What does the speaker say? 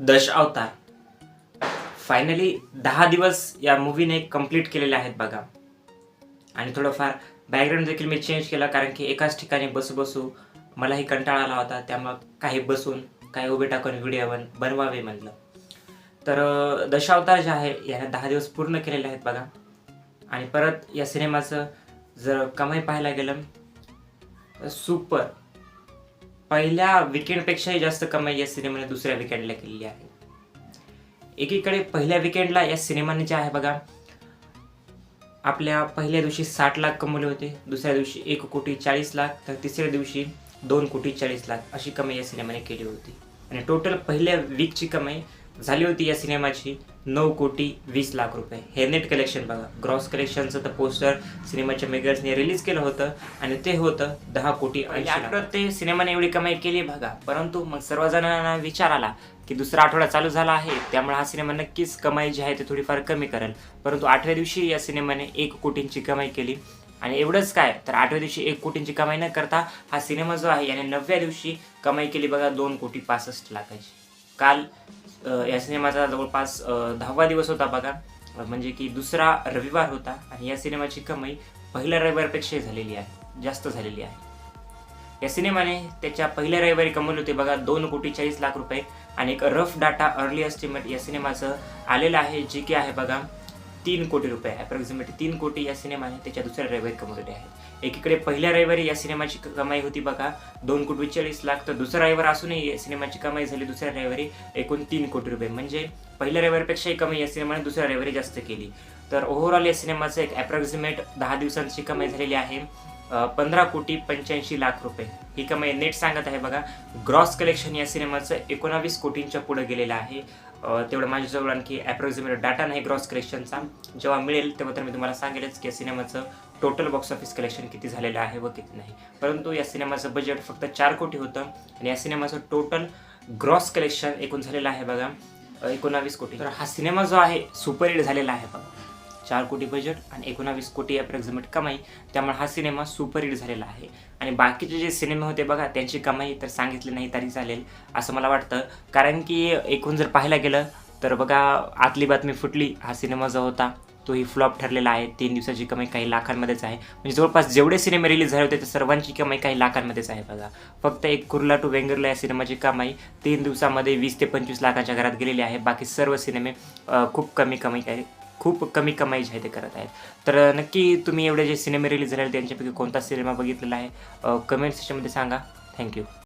दश अवतार. फायनली दहा दिवस या मूवीने कंप्लीट केलेले आहेत बघा. आणि थोडंफार बॅकग्राऊंड देखील मी चेंज केला कारण की एकाच ठिकाणी बसू बसू मलाही कंटाळा आला होता. त्यामुळं काही बसून काही उभे टाकून व्हिडिओ बन बनवावे म्हणलं. तर दशावतार जे आहे याने दहा दिवस पूर्ण केलेले आहेत बघा. आणि परत या सिनेमाचं जर कमाई पाहायला गेलं सुपर पहिल्या विकेंडपेक्षाही जास्त कमाई या सिनेमाने दुसऱ्या विकेंडला केलेली आहे. एकीकडे पहिल्या विकेंडला या सिनेमाने जे आहे बघा आपल्या पहिल्या दिवशी साठ लाख कमवले होते दुसऱ्या दिवशी एक कोटी चाळीस लाख तर तिसऱ्या दिवशी दोन कोटी चाळीस लाख अशी कमाई या सिनेमाने केली होती. आणि टोटल पहिल्या वीकची कमाई झाली होती या सिनेमाची नऊ कोटी वीस लाख रुपये. हे नेट कलेक्शन बघा. ग्रॉस कलेक्शनचं तर पोस्टर सिनेमाच्या मेकर्सने रिलीज केलं होतं आणि ते होतं दहा कोटी ऐंशी आठवड्यात ते सिनेमाने एवढी कमाई केली बघा. परंतु मग सर्वजणांना विचार आला की दुसरा आठवडा चालू झाला आहे त्यामुळे हा सिनेमा नक्कीच कमाई जी आहे ते थोडीफार कमी करेल. परंतु आठव्या दिवशी या सिनेमाने एक कोटींची कमाई केली. आणि एवढंच काय तर आठव्या दिवशी एक कोटींची कमाई न करता हा सिनेमा जो आहे याने नवव्या दिवशी कमाई केली बघा दोन कोटी पासष्ट लाखाची. काल या सिनेमाचा जवळपास दहावा दिवस होता बघा. म्हणजे की दुसरा रविवार होता आणि या सिनेमाची कमाई पहिल्या रविवारपेक्षा झालेली आहे जास्त झालेली आहे. या सिनेमाने त्याच्या पहिल्या रविवारी कमवले होते बघा दोन कोटी चाळीस लाख रुपये आणि एक रफ डाटा अर्ली एस्टिमेट या सिनेमाचं आलेलं आहे जे की आहे बघा तीन कोटी रुपये अप्रॉक्सिमेटली तीन कोटी या सिनेमाने त्याच्या दुसऱ्या रविवारी कमवलेले आहे एकीकडे पहिल्या रविवारी या सिनेमाची कमाई होती बघा. दोन कोटी चाळीस लाख तर दुसरा रविवार असूनही या सिनेमाची कमाई झाली दुसऱ्या रविवारी एकूण तीन कोटी रुपये. म्हणजे पहिल्या रविवारीपेक्षाही कमाई या सिनेमाने दुसऱ्या रविवारी जास्त केली. तर ओव्हरऑल या सिनेमाचं एक अप्रॉक्सिमेट दहा दिवसांची कमाई झालेली आहे. पंधरा कोटी पंच्याऐंशी लाख रुपये. ही कमाई नेट सांगत आहे बघा. ग्रॉस कलेक्शन या सिनेमाचं एकोणावीस कोटींच्या पुढे गेलेलं आहे. तेवढं माझ्याजवळ आणखी ॲप्रॉक्झिमेट डाटा नाही ग्रॉस कलेक्शनचा जेव्हा मिळेल तेव्हा तर मी तुम्हाला सांगेलच की या सिनेमाचं टोटल बॉक्स ऑफिस कलेक्शन किती झालेलं आहे व किती नाही. परंतु या सिनेमाचं बजेट फक्त चार कोटी होतं आणि या सिनेमाचं टोटल ग्रॉस कलेक्शन एकूण झालेलं आहे बघा. एकोणावीस कोटी. तर हा सिनेमा जो आहे सुपरहिट झालेला आहे बघा. चार कोटी बजेट आणि एकोणावीस कोटी अप्रॉक्झिमेट कमाई. त्यामुळे हा सिनेमा सुपरहिट झालेला आहे. आणि बाकीचे जे सिनेमे होते बघा त्यांची कमाई तर सांगितली नाही तरी चालेल असं मला वाटतं. कारण की एकूण जर पाहायला गेलं तर बघा आतली बातमी फुटली हा सिनेमा जो होता तोही फ्लॉप ठरलेला आहे. तीन दिवसाची कमाई काही लाखांमध्येच आहे. म्हणजे जवळपास जेवढे सिनेमे रिलीज झाले होते त्या सर्वांची कमाई काही लाखांमध्येच आहे बघा. फक्त एक कुर्ला टू वेंगरला या सिनेमाची कमाई तीन दिवसामध्ये वीस ते पंचवीस लाखाच्या घरात गेलेली आहे. बाकी सर्व सिनेमे खूप कमी कमाई काही खूप कमी कमाई जी आहे ते करत आहेत. तर नक्की तुम्ही एवढे जे सिनेमे रिलीज झाले त्यांच्यापैकी कोणता सिनेमा बघितलेला आहे कमेंट सेक्शनमध्ये सांगा. थँक्यू